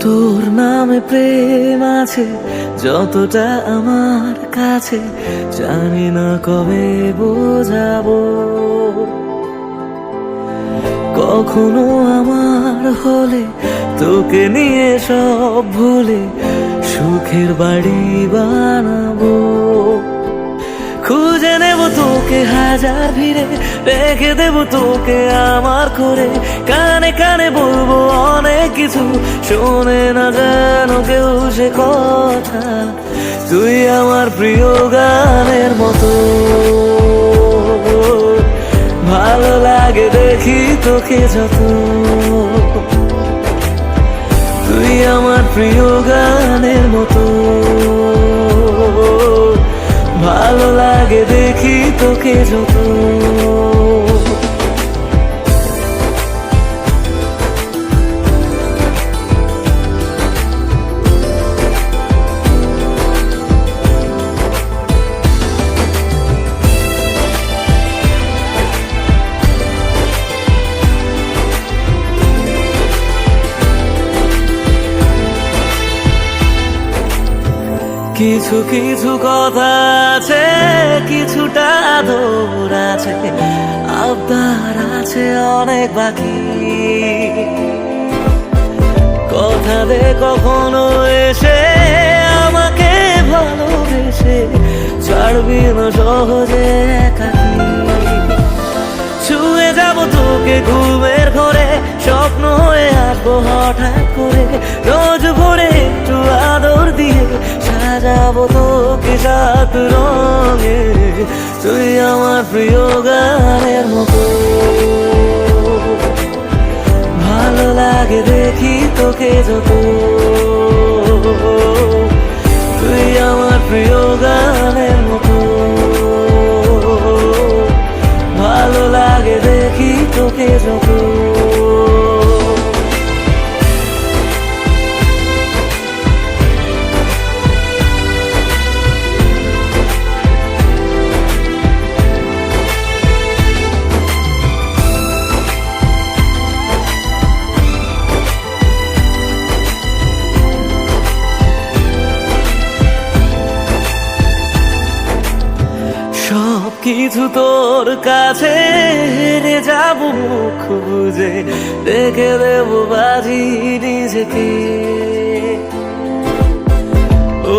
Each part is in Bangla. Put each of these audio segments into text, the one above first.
তোর নামে প্রেম আছে, যতটা আমার কাছে। জানি না কবে বোঝাবো। কখনো আমার হলে, তোকে নিয়ে সব ভুলে সুখের বাড়ি বানাবো। খুঁজে নেব তোকে হাজার ভিড়ে, রেখে দেব তোকে আমার করে। কানে কানে বলব অনেক কিছু, শোনে না যেন কেউ সে কথা। তুই আমার প্রিয় গানের মতো। ভালো লাগে দেখি তোকে যত। তুই আমার প্রিয় গানের তোকে যত কিছু কিছু কথা আছে, কিছুটা আদর আছে, আবদার আছে অনেক বাকি। কথা দে কখনো এসে, আমাকে ভালোবেসে, ছাড়বি না সহজে ছুঁয়ে যাব তোকে ঘুমের ঘরে স্বপ্ন হয়ে আসব হঠাৎ করে, রোজ ভোরে সাজাবো তোকে সাত রঙে। তুই আমার প্রিয় গানের মতো। ভালো লাগে দেখি তোকে যত। তুই আমার প্রিয় কিছু তোর কাছে হেরে যাব, মুখ বুঝে রেখে দেব বাজি নিজেকে।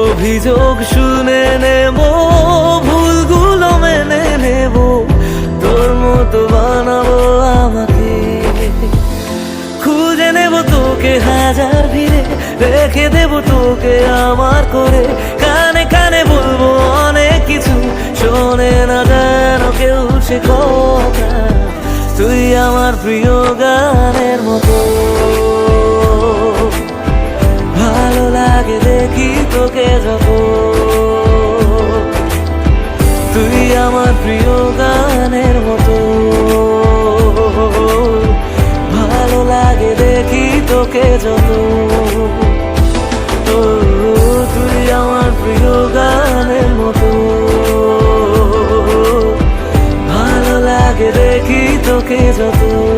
অভিযোগ শুনে নেব, ভুলগুলো মেনে নেব, তোর মতো বানাবো আমাকে। খুঁজে নেব তোকে হাজার ভিড়ে, রেখে দেব তোকে আমার করে, কানে কানে প্রিয় গানের মতো। ভালো লাগে দেখি তোকে যত। তুই আমার প্রিয় গানের মতো। ভালো লাগে দেখি তোকে যত। তুই আমার প্রিয় গানের মতো। ভালো তোকে যত।